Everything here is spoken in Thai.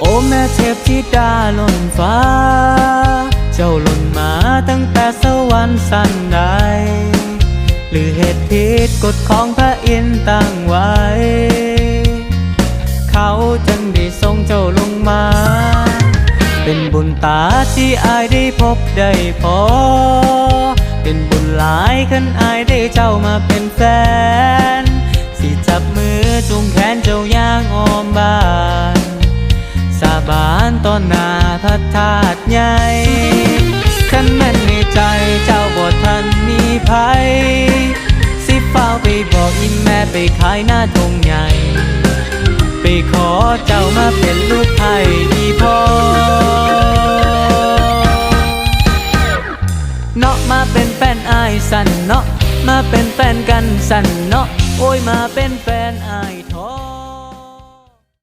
โอ้แม่เทพธิดาล้นฟ้า เจ้าหล่นมาตั้งแต่สวรรค์สันใดหรือเหตุผิดกฎของพระอินทร์ตั้งไว้ เขาจึงได้ส่งเจ้าลงมา เป็นบุญตาที่อายได้พบได้พอ เป็นบุญหลายขันอายได้เจ้ามาเป็นแฟน สิจับมือจุงแขนเจ้าย่างอ้อมบา บานต่อหน้าพระธาตุใหญ่ขันแม่นในใจเจ้าบ่ทันมีภัยสิเฝ้าไปบอกอินแม่ไปขายหน้าทงใหญ่ ไปขอเจ้ามาเป็นลูกไผ่ดีพอเนาะมาเป็นแฟนอายสันเนาะมาเป็นแฟนกันสันเนาะโอ้ยมาเป็นแฟนอายทอ